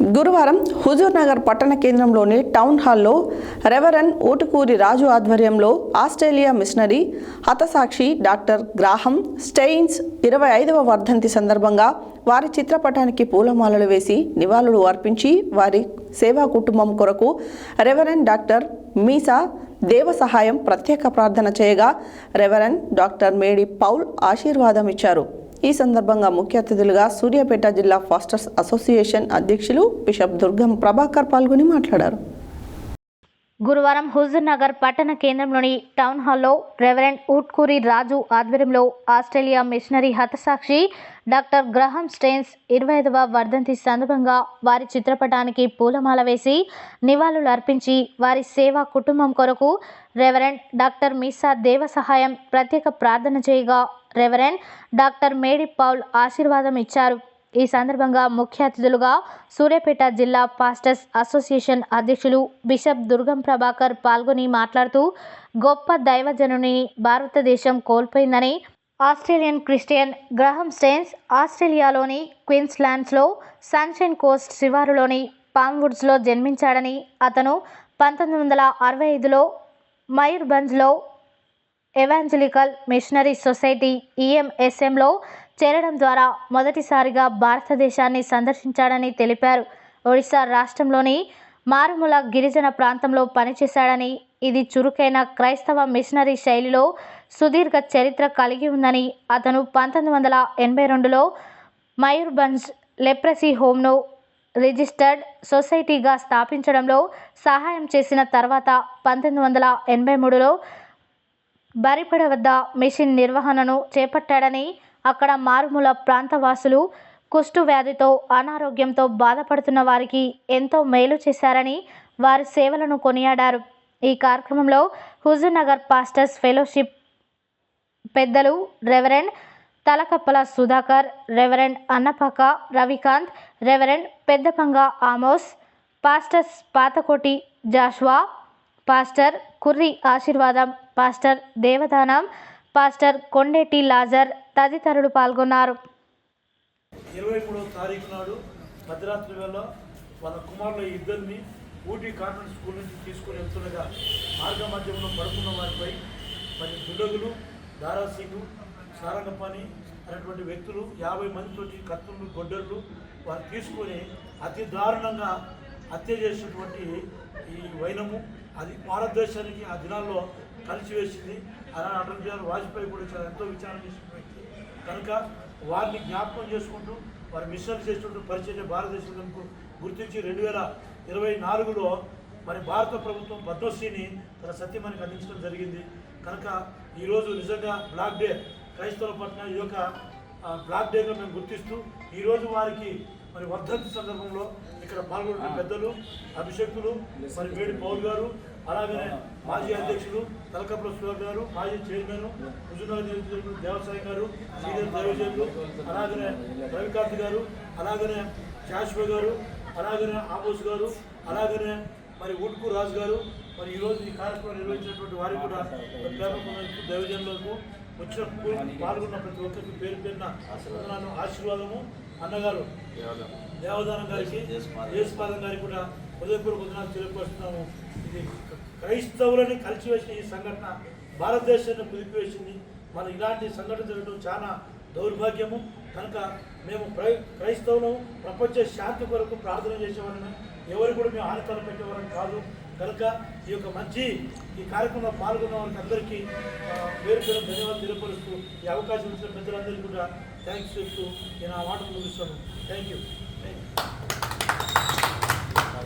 గురువారం హుజూర్నగర్ పట్టణ కేంద్రంలోని టౌన్ హాల్లో రెవరన్ ఓటుకూరి రాజు ఆధ్వర్యంలో ఆస్ట్రేలియా మిషనరీ హతసాక్షి డాక్టర్ గ్రాహం స్టెయిన్స్ ఇరవై ఐదవ వర్ధంతి సందర్భంగా వారి చిత్రపటానికి పూలమాలలు వేసి నివాళులు అర్పించి వారి సేవా కుటుంబం కొరకు రెవరెన్ డాక్టర్ మీసా దేవ సహాయం ప్రత్యేక ప్రార్థన చేయగా రెవరెన్ డాక్టర్ మేడి పౌల్ ఆశీర్వాదం ఇచ్చారు. ఈ సందర్భంగా ముఖ్య అతిథులుగా సూర్యాపేట జిల్లా ఫాస్టర్స్ అసోసియేషన్ అధ్యక్షులు బిషప్ దుర్గం ప్రభాకర్ పాల్గొని మాట్లాడారు. గురువారం హుజూర్ నగర్ పట్టణ కేంద్రంలోని టౌన్ హాల్లో రెవరెండ్ ఊట్కూరి రాజు ఆధ్వర్యంలో ఆస్ట్రేలియా మిషనరీ హతసాక్షి డాక్టర్ గ్రహం స్టెయిన్స్ ఇరవై ఐదవ వర్ధంతి సందర్భంగా వారి చిత్రపటానికి పూలమాల వేసి నివాళులు అర్పించి వారి సేవా కుటుంబం కొరకు రెవరెండ్ డాక్టర్ మీసా దేవ సహాయం ప్రత్యేక ప్రార్థన చేయగా రెవరెండ్ డాక్టర్ మేడి పౌల్ ఆశీర్వాదం ఇచ్చారు. ఈ సందర్భంగా ముఖ్య అతిథులుగా సూర్యాపేట జిల్లా పాస్టర్స్ అసోసియేషన్ అధ్యక్షులు బిషప్ దుర్గం ప్రభాకర్ పాల్గొని మాట్లాడుతూ గొప్ప దైవజనుని భారతదేశం కోల్పోయిందని ఆస్ట్రేలియన్ క్రిస్టియన్ గ్రహం స్టెయిన్స్ ఆస్ట్రేలియాలోని క్వీన్స్లాండ్స్లో సన్షైన్ కోస్ట్ శివారులోని పామ్వుడ్స్లో జన్మించాడని అతను పంతొమ్మిది వందల అరవై ఐదులో మయూర్భంజ్లో ఎవాంజలికల్ మిషనరీ సొసైటీ ఈఎంఎస్ఎంలో చేరడం ద్వారా మొదటిసారిగా భారతదేశాన్ని సందర్శించాడని తెలిపారు. ఒడిశా రాష్ట్రంలోని మారుమూల గిరిజన ప్రాంతంలో పనిచేశాడని ఇది చురుకైన క్రైస్తవ మిషనరీ శైలిలో సుదీర్ఘ చరిత్ర కలిగి ఉందని అతను పంతొమ్మిది వందల ఎనభై రెండులో మయూర్భంజ్ లెప్రసీ హోమ్ను రిజిస్టర్డ్ సొసైటీగా స్థాపించడంలో సహాయం చేసిన తర్వాత పంతొమ్మిది వందల ఎనభై మూడులో బరిపడ వద్ద మిషన్ నిర్వహణను చేపట్టాడని అక్కడ మారుమూల ప్రాంతవాసులు కుష్టు వ్యాధితో అనారోగ్యంతో బాధపడుతున్న వారికి ఎంతో మేలు చేశారని వారి సేవలను కొనియాడారు. ఈ కార్యక్రమంలో హుజూర్నగర్ పాస్టర్స్ ఫెలోషిప్ పెద్దలు reverend Talakappala Sudhakar reverend Annapaka Ravikanth reverend Peddapanga Amos pastors Pathakoti Joshua pastor Kurri Ashirvadam. Pastor Devadanam pastor Kondeti Lazar తదితరులు పాల్గొన్నారు. ఇరవై మూడవ తారీఖు నాడు మధ్యరాత్రి వేళ వాళ్ళ కుమారుల ఇద్దరిని ఊటీ కాన్వెంట్ స్కూల్ నుంచి తీసుకుని వెళ్తుండగా మార్గ మధ్యంలో పడుకున్న వారిపై మరి దుండగులు దారాసీలు సారంగపాని అనేటువంటి వ్యక్తులు యాభై మందితోటి కత్తులు గొడ్డళ్ళు వారు తీసుకొని అతి దారుణంగా హత్య చేసినటువంటి ఈ వైనము అది భారతదేశానికి ఆ దినాల్లో కలిసివేసింది అలానే అటల్ బిహారీ వాజ్పేయి కూడా చాలా ఎంతో విచారణ చేసిన వ్యక్తి కనుక వారిని జ్ఞాపకం చేసుకుంటూ వారి మిషన్ చేసినట్టు పరిచయం భారతదేశంకు గుర్తించి రెండు వేల ఇరవై నాలుగులో మరి భారత ప్రభుత్వం పద్మశ్రీని తన సత్యమానికి అందించడం జరిగింది. కనుక ఈరోజు నిజంగా బ్లాక్ డే క్రైస్తవుల పట్ల ఈ యొక్క బ్లాక్ డేగా మేము గుర్తిస్తూ ఈరోజు వారికి మరి వర్ధంతి సందర్భంలో ఇక్కడ పాల్గొన్న పెద్దలు అభిషేకులు మరి వేడి పౌల్ గారు అలాగనే మాజీ అధ్యక్షులు తలకప్పుల సుధాకర్ గారు మాజీ చైర్మన్ నియోజకవర్గం దేవసాయి గారు సీనియర్ దైవజనులు అలాగనే రవికాంత్ గారు అలాగనే శాశ్వ గారు అలాగనే ఆమోస్ గారు అలాగనే మరి ఉడ్కు రాజు గారు మరి ఈరోజు ఈ కార్యక్రమం నిర్వహించినటువంటి వారికి కూడా దైవజనులకు వచ్చిన పాల్గొన్న ప్రతి ఒక్కరికి పేరు పేరున ఆశీర్వాదము. అన్నగారు. దేవదానం. గారికి దేశపాదం గారికి కూడా హృదయపూర్వక వందనాలు తెలియపరుస్తున్నాము. ఇది క్రైస్తవులని కలిసివేసిన ఈ సంఘటన భారతదేశాన్ని కుదిపివేసింది మన ఇలాంటి సంఘటన జరగడం చాలా దౌర్భాగ్యము. కనుక మేము క్రై క్రైస్తవులు ప్రపంచ శాంతి కొరకు ప్రార్థన చేసేవాళ్ళని ఎవరు కూడా మేము హానికరం పెట్టేవాళ్ళని కాదు. కనుక ఈ యొక్క మంచి ఈ కార్యక్రమంలో పాల్గొన్న వారికి అందరికీ పేరు పేరు ధన్యవాదాలు తెలియపరుస్తూ ఈ అవకాశం ఇచ్చిన ప్రజలందరికీ కూడా థ్యాంక్స్ చెప్తూ నేను ఆ మాటలు ముగిస్తాను. Thank you thank you